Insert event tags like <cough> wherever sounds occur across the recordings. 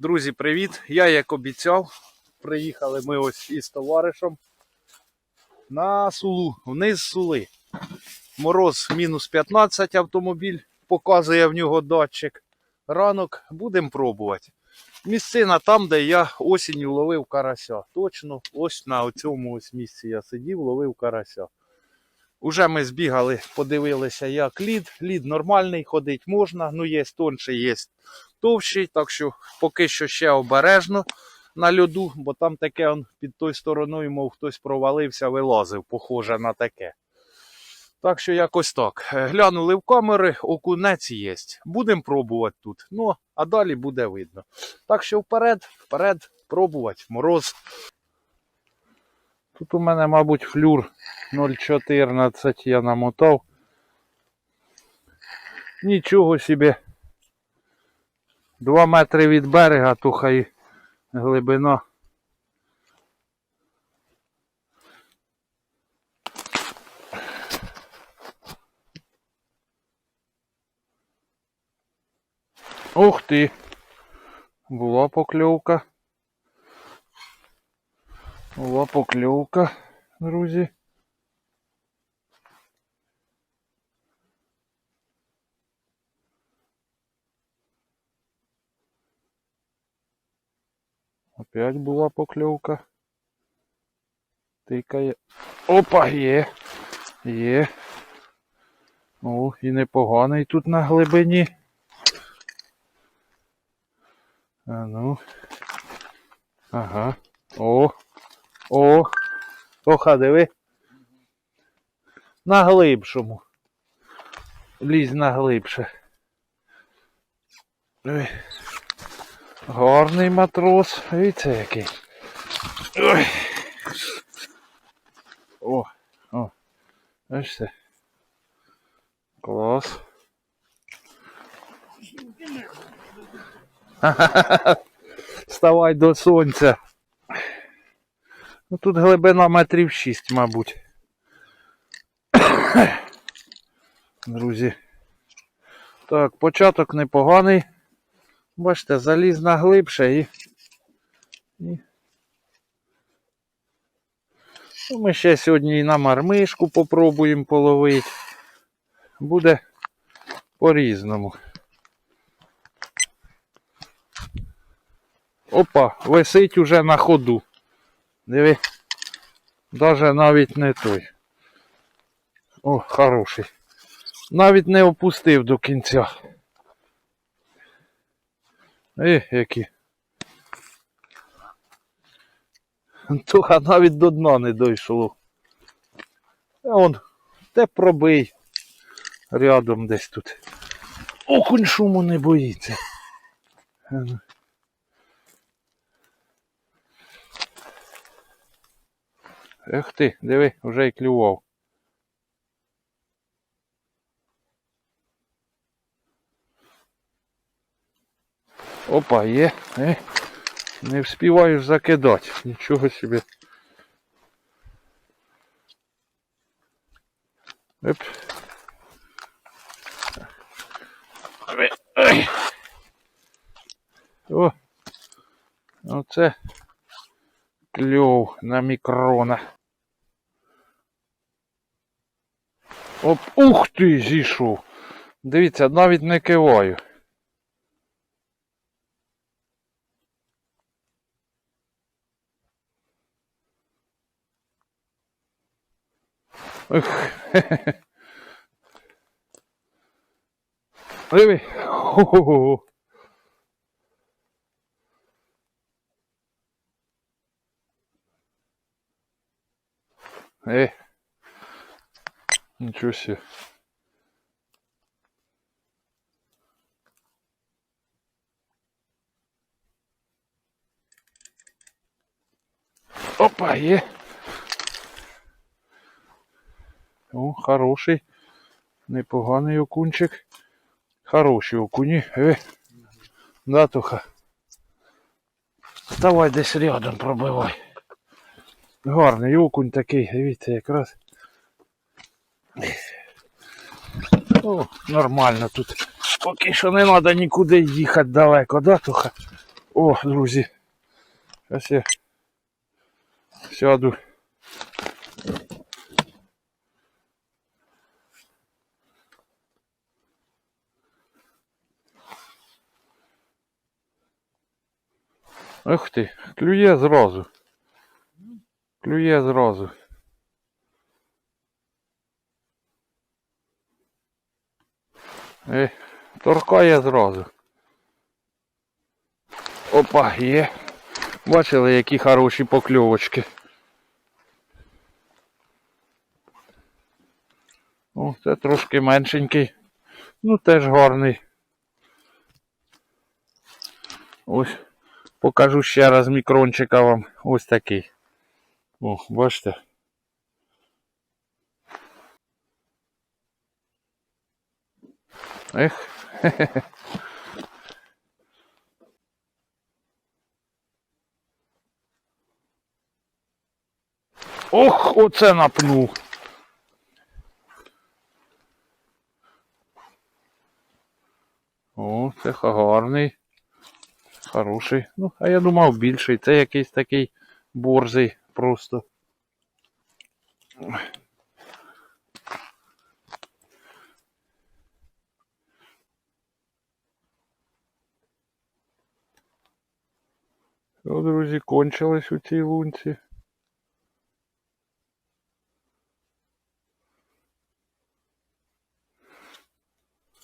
Друзі, привіт! Я як обіцяв, приїхали ми ось із товаришем на Сулу, вниз Сули. Мороз мінус 15 автомобіль, показує в нього датчик. Ранок будемо пробувати. Місцина там, де я осінню ловив карася. Точно, ось на цьому ось місці я сидів, ловив карася. Уже ми збігали, подивилися, як лід. Лід нормальний, ходить можна, ну є тонший, є товщий, так що поки що ще обережно на льоду, бо там таке он під тою стороною, мов хтось провалився, вилазив, похоже на таке. Так що якось так. Е, Глянули в камери, окунець є. Будемо пробувати тут. Ну, а далі буде видно. Так що вперед, вперед, пробувати. Мороз. Тут у мене, мабуть, флюр 0,14 я намотав. Нічого собі. Два метри від берега, то хай глибина. Ух ти! Була покльовка. Була покльовка, друзі. Опять була покльовка. Тикає. Опа, є. Є. О, і непоганий тут на глибині. А ну. Ага. О. О. Оха, диви. На глибшому. Лізь на глибше. Диви. Гарний матрос. Дивіться який. Ой. О, о. Бачите? Клас. <laughs> Вставай до сонця. Ну тут глибина метрів 6, мабуть. <coughs> Друзі. Так, початок непоганий. Бачите, заліз на глибше і. і... Ну, ми ще сьогодні і на мармишку попробуємо половити. Буде по-різному. Опа, висить уже на ходу. Диви. Даже навіть не той. О, хороший. Навіть не опустив до кінця. Е, які. Туха навіть до дна не дійшло. А он, те пробий. Рядом десь тут. Окунь шуму не боїться. Ех ти, диви, вже й клював. Опа, є. Е, не вспіваєш закидати. Нічого собі. Оп. О, оце кльов на мікрона. Оп, ух ти, зійшов. Дивіться, навіть не киваю. Диви. Хо-хо-хо. Эй. Ничего себе. Опа, є. О, хороший. Непоганий окунчик. Хороші окуні. Е. Да, Туха. Давай десь рядом пробивай. Гарний окунь такий, дивіться, якраз. О, нормально тут. Поки що не треба нікуди їхати далеко, да, Туха? О, друзі. Зараз я сяду. Ах ти, клює зразу. Клює зразу. Ей, торкає зразу. Опа, є. Бачили, які хороші покльовочки. О, це трошки меншенький. Ну теж гарний. Ось. Покажу ще раз мікрончика вам. Ось такий. О, бачите. Ех. <laughs> Ох, оце напнув. О, це гарний. Хороший. Ну, а я думав більший. Це якийсь такий борзий просто. Все, друзі, кончилось у цій лунці.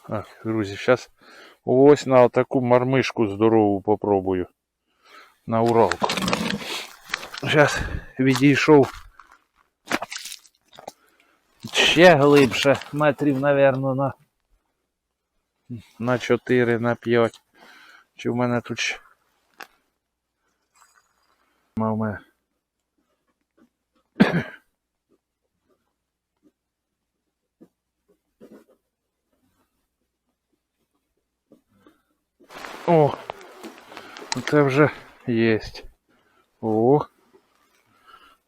Так, друзі, зараз ось на таку мармишку здорову попробую. На Уралку. Зараз відійшов ще глибше, метрів, напевно, на на 4, на 5. Чи в мене тут Мав мене. О, це вже єсть. О.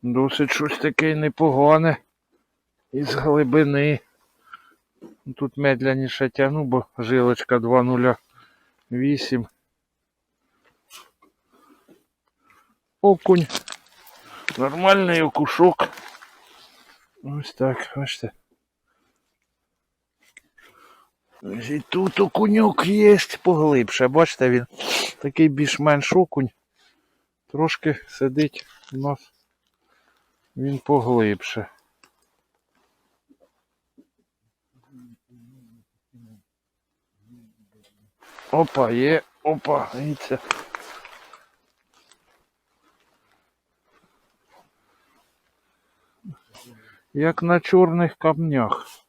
Досить щось таке непогане. Із глибини. Тут медляніше тягну, бо жилочка 2,08. Окунь. Нормальний окушок. Ось так, бачите. І тут окуньок є поглибше. Бачите, він такий більш-менш окунь. Трошки сидить у нас. Він поглибше. Опа, є, опа, дивіться. Як на чорних камнях.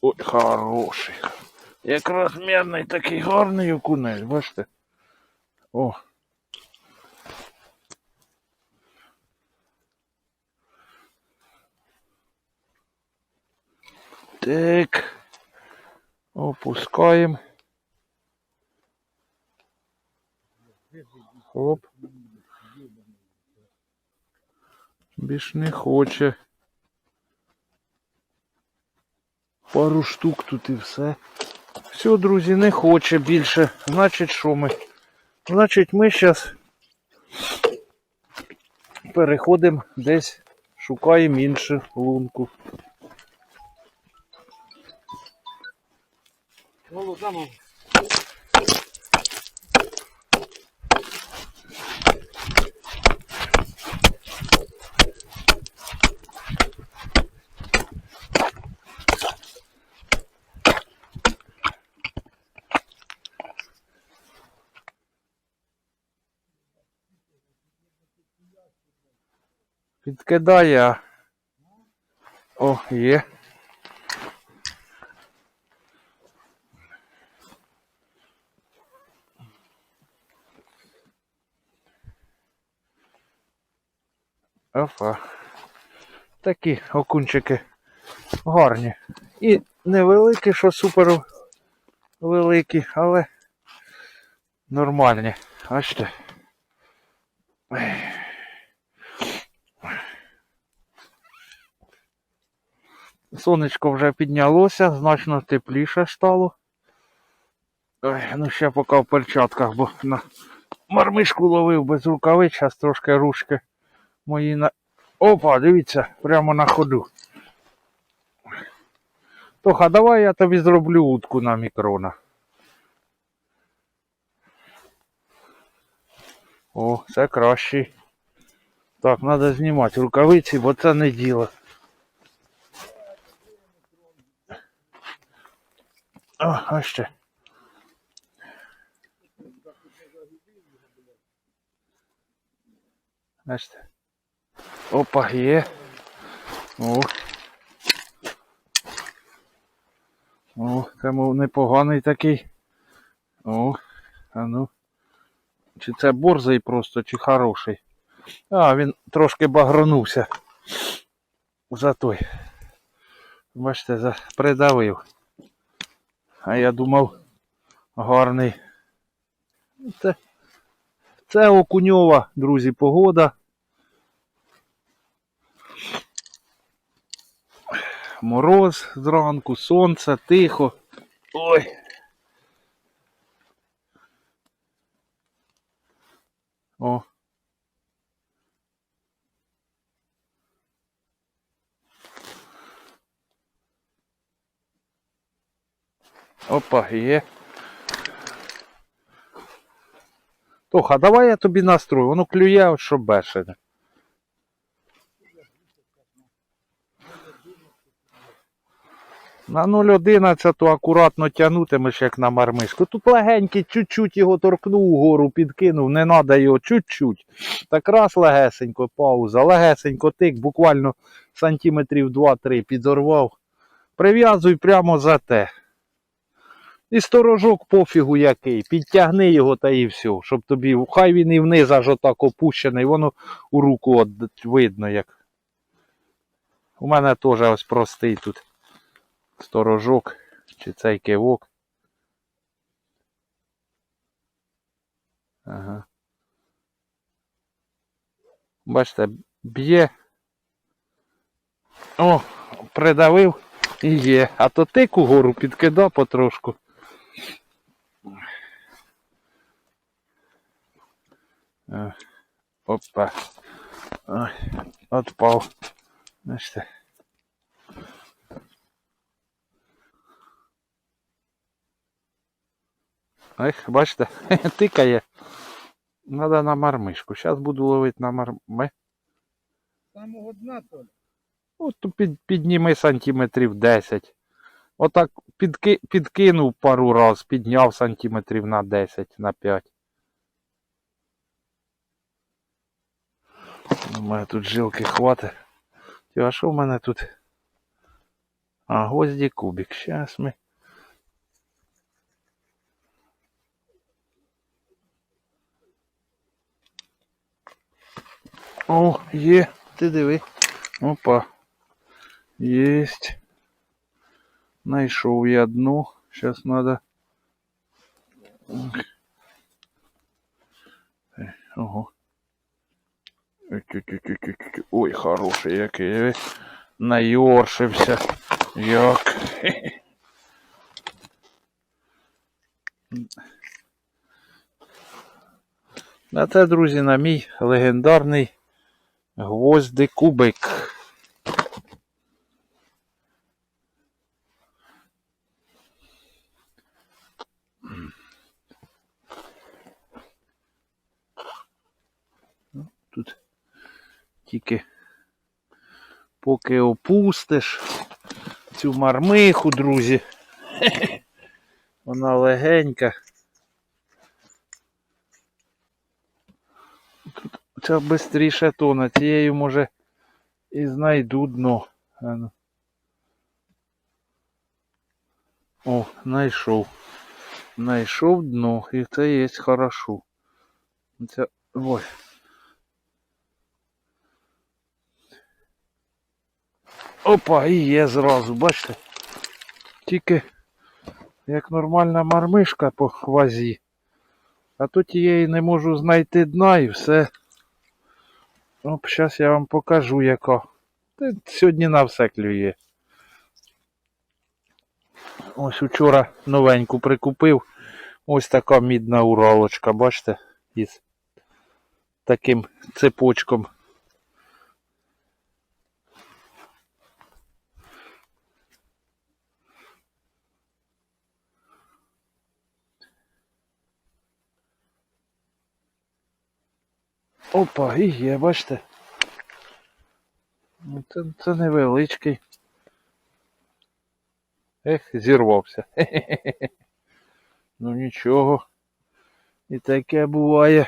Ой, хороший. Як розмірний такий гарний окунець, бачите? О. Так. Опускаємо. Хоп. Більш не хоче. Пару штук тут і все. Все, друзі, не хоче більше. Значить, що ми? Значить, ми зараз переходимо десь, шукаємо іншу лунку. Підкидає. А. О, є. Опа. Такі окунчики гарні. І невеликі, що супер великі, але нормальні. Бачите. Сонечко вже піднялося, значно тепліше стало. Ой, ну ще поки в перчатках, бо на мармишку ловив без рукавиць, зараз трошки ручки мої на. Опа, дивіться, прямо на ходу. Тоха, давай я тобі зроблю утку на мікрона. О, це кращий. Так, треба знімати рукавиці, бо це не діло. О, а ще. Бачите? Опа, є. О. О, це мов непоганий такий. О, а ну. Чи це борзий просто, чи хороший. А, він трошки багранувся. За той. Бачите, за... придавив. А я думав, гарний. Це, це окуньова, друзі, погода. Мороз зранку, сонце, тихо. Ой. О. Опа, є. Тоха, давай я тобі настрою, воно клює, що бешене. На 0,11 то акуратно тягнутимеш, як на мармишку. Тут легенький, чуть-чуть його торкнув угору, підкинув, не треба його чуть-чуть. Так раз легесенько, пауза, легесенько тик, буквально сантиметрів 2-3 підорвав. Прив'язуй прямо за те. І сторожок пофігу який, підтягни його та і все, щоб тобі, хай він і вниз аж отак опущений, воно у руку от видно як. У мене теж ось простий тут сторожок чи цей кивок. Ага. Бачите, б'є. О, придавив і є. А то тик угору підкидав потрошку. Опа. Ой, отпав. Бачите. Ех, бачите, <laughs> тикає. Надо на мармишку. Зараз буду ловити на марми. Самого дна то. От під, підніми сантиметрів 10. Отак підки, підкинув пару раз, підняв сантиметрів на 10, на 5. У мене тут жилки хватить. А що в мене тут? А, гвозді кубик. Щас ми. О, є, ти диви. Опа. Єсть. Найшов я одну. Сейчас надо. Е, Ого. Ой, хороший який. диви. Найоршився. Як. На це, друзі, на мій легендарний гвозди кубик. Тільки поки опустиш цю мармиху, друзі. <laughs> Вона легенька. Тут ця бистріше тоне, цією може і знайду дно. Ну. О, знайшов. Знайшов дно, і це є хорошо. Це... Ой. Опа, і є зразу, бачите? Тільки як нормальна мармишка по хвазі. А тут її не можу знайти дна і все. Оп, зараз я вам покажу яка. Сьогодні на все клює. Ось вчора новеньку прикупив. Ось така мідна уралочка, бачите? Із таким цепочком. Опа, і є, бачите? Ну, Це, це невеличкий. Ех, зірвався. Хе-хе-хе. Ну нічого. І таке буває.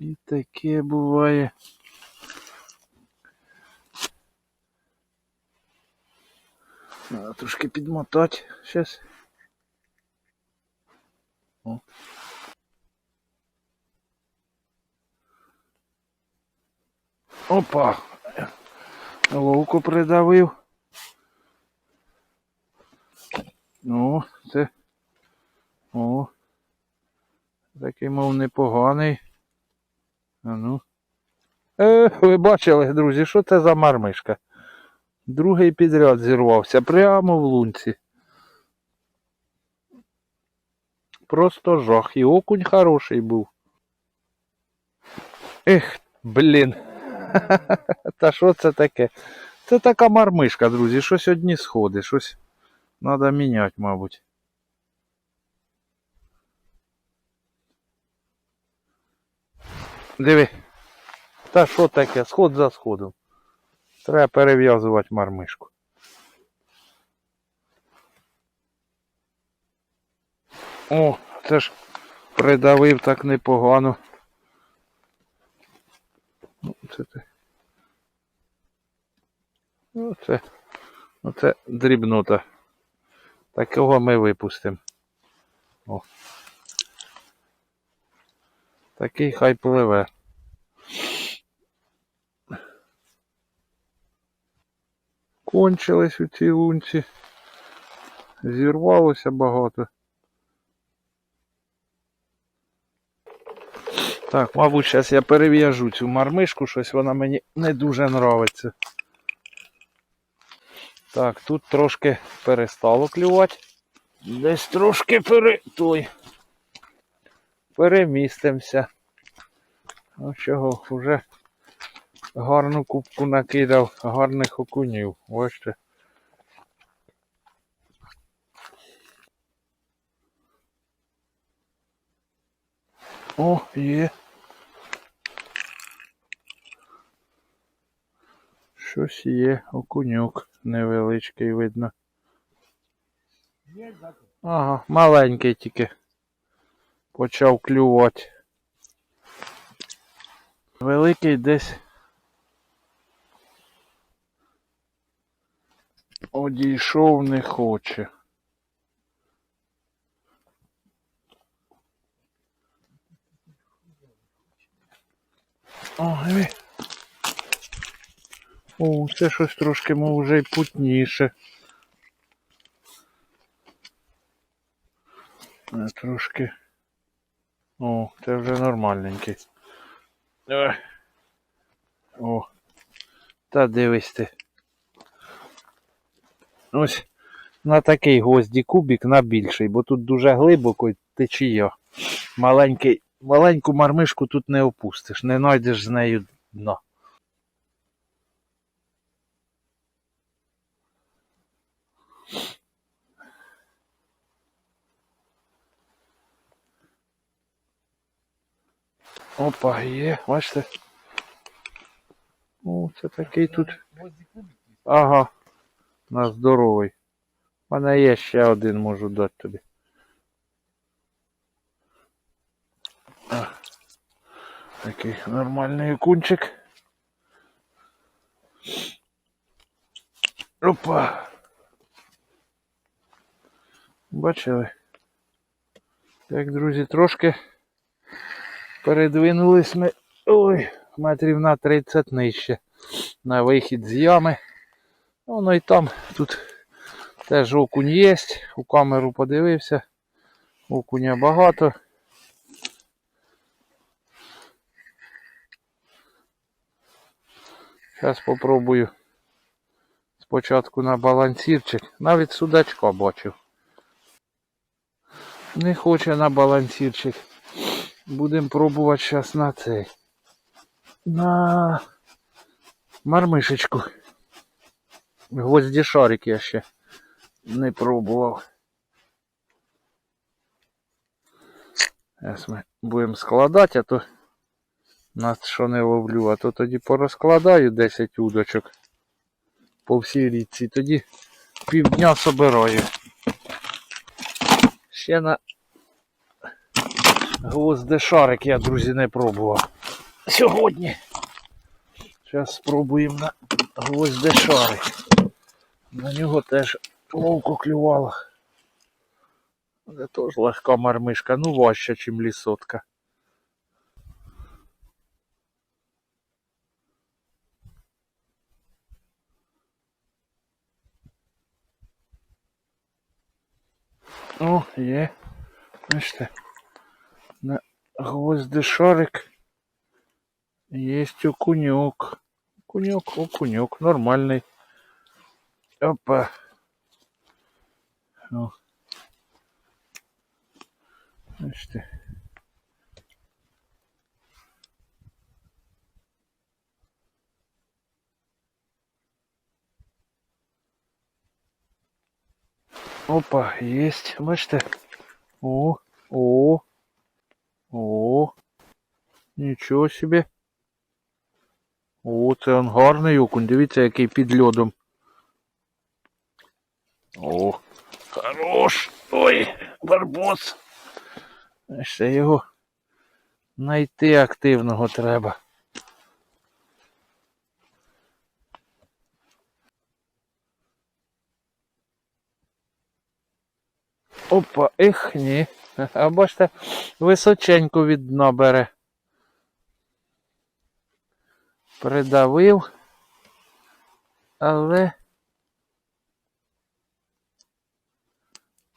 І таке буває. Надо трошки підмотати. Щас. О. Опа! Ловку придавив. Ну, це. О. Такий, мов, непоганий. А ну. Е, ви бачили, друзі, що це за мармишка? Другий підряд зірвався прямо в лунці. Просто жах. І окунь хороший був. Ех, блін. <laughs> Та що це таке? Це така мармишка, друзі. Щось одні сходи, щось треба міняти, мабуть. Диви. Та що таке? Сход за сходом. Треба перев'язувати мармишку. О, це ж придавив так непогано. Ну, це ти. Ну, це, ну, дрібнота. Такого ми випустимо. О. Такий хай пливе. Кончились у цій лунці. Зірвалося багато. Так, мабуть, зараз я перев'яжу цю мармишку, щось вона мені не дуже нравиться. Так, тут трошки перестало клювати. Десь трошки пере... той. перемістимося. Ну чого, вже гарну кубку накидав, гарних окунів. Бачите. О, є. Щось є, окунюк невеличкий видно. Ага, маленький тільки. Почав клювати. Великий десь. Одійшов не хоче. О, диви. О, це щось трошки, мов, вже й путніше. Е, Трошки. О, це вже нормальненький. О. Та дивись ти. Ось на такий гвозді кубик на більший, бо тут дуже глибоко течія. Маленький, маленьку мармишку тут не опустиш, не знайдеш з нею дна. Опа, є, бачите? О, це такий тут. Ага. На здоровий. У мене є ще один, можу дати тобі. Такий нормальний окунчик. Опа. Бачили? Так, друзі, трошки передвинулись ми. Ой, метрів на 30 нижче. На вихід з ями. Воно і там тут теж окунь є. У камеру подивився. Окуня багато. Зараз попробую спочатку на балансірчик. Навіть судачка бачив. Не хоче на балансірчик. Будемо пробувати зараз на цей. На мармишечку. Гвозді шарик я ще не пробував. Зараз ми будемо складати, а то нас що не ловлю, а то тоді порозкладаю 10 удочок по всій річці, тоді півдня собираю. Ще на гвоздешарик я, друзі, не пробував. Сьогодні. Зараз спробуємо на гвоздешарик. На нього теж ловко клювало. Це теж легка мармишка, ну важча, ніж лісотка. О, є. Бачите. На гвоздишарик есть окунек. Окунек, окунек, нормальный. Опа. О. Бачите. Опа, есть. Бачите. О, о, о. Нічого собі. О, це он гарний окунь. Дивіться, який під льодом. О, хорош. Ой, барбос. Ще його знайти активного треба. Опа, ех, ні. <laughs> А бачите, височенько від дна. Придавив. Але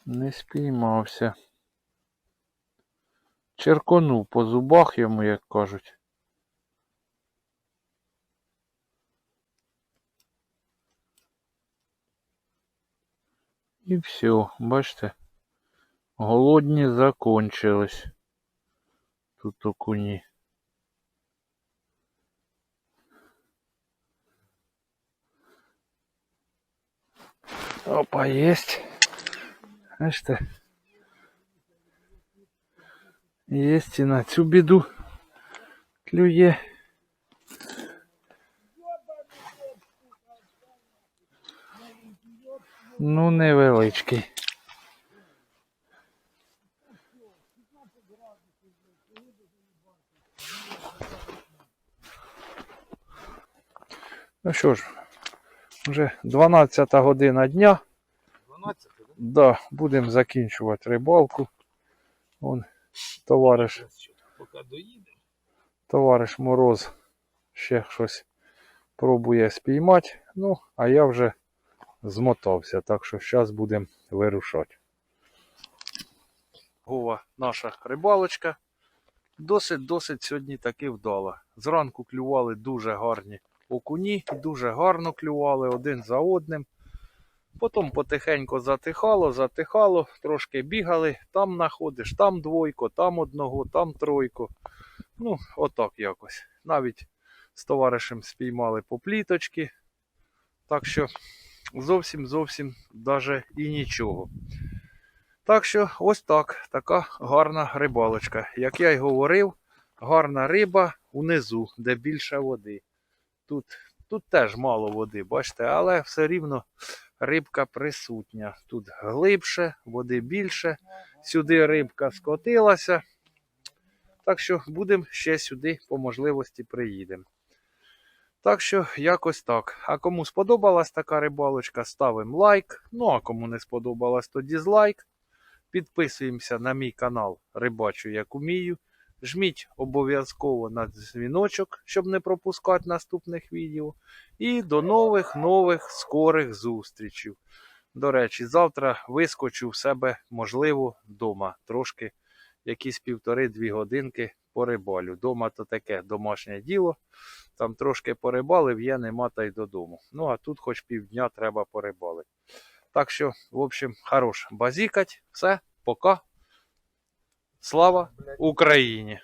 не спіймався. Черконув по зубах йому, як кажуть. І все, бачите, голодні закончились. Тут окуні. Опа, есть. Бачите. Есть і на цю біду клює. Ну, невеличкий. Ну що ж, вже 12 година дня. 12, да? Да, будемо закінчувати рибалку. Вон товариш, Поки доїдемо. товариш Мороз ще щось пробує спіймати. Ну, а я вже змотався, так що зараз будемо вирушати. Гова наша рибалочка. Досить-досить сьогодні таки вдала. Зранку клювали дуже гарні окуні, дуже гарно клювали один за одним. Потім потихеньку затихало, затихало, трошки бігали, там знаходиш, там двойко, там одного, там тройко. Ну, отак якось. Навіть з товаришем спіймали по пліточки. Так що зовсім зовсім даже і нічого. Так що ось так, така гарна рибалочка. Як я й говорив, гарна риба унизу, де більше води. Тут, тут теж мало води, бачите, але все рівно рибка присутня. Тут глибше, води більше. Сюди рибка скотилася. Так що будемо ще сюди по можливості приїдемо. Так що якось так. А кому сподобалась така рибалочка, ставимо лайк. Ну а кому не сподобалась, то дізлайк. Підписуємося на мій канал Рибачу як умію. Жміть обов'язково на дзвіночок, щоб не пропускати наступних відео. І до нових нових скорих зустрічей. До речі, завтра вискочу в себе, можливо, вдома. Трошки якісь півтори-дві годинки порибалю. Дома то таке домашнє діло. Там трошки порибалив, є, нема та й додому. Ну а тут хоч півдня треба порибалити. Так що, в общем, хорош базікать. Все, пока. Слава Україні!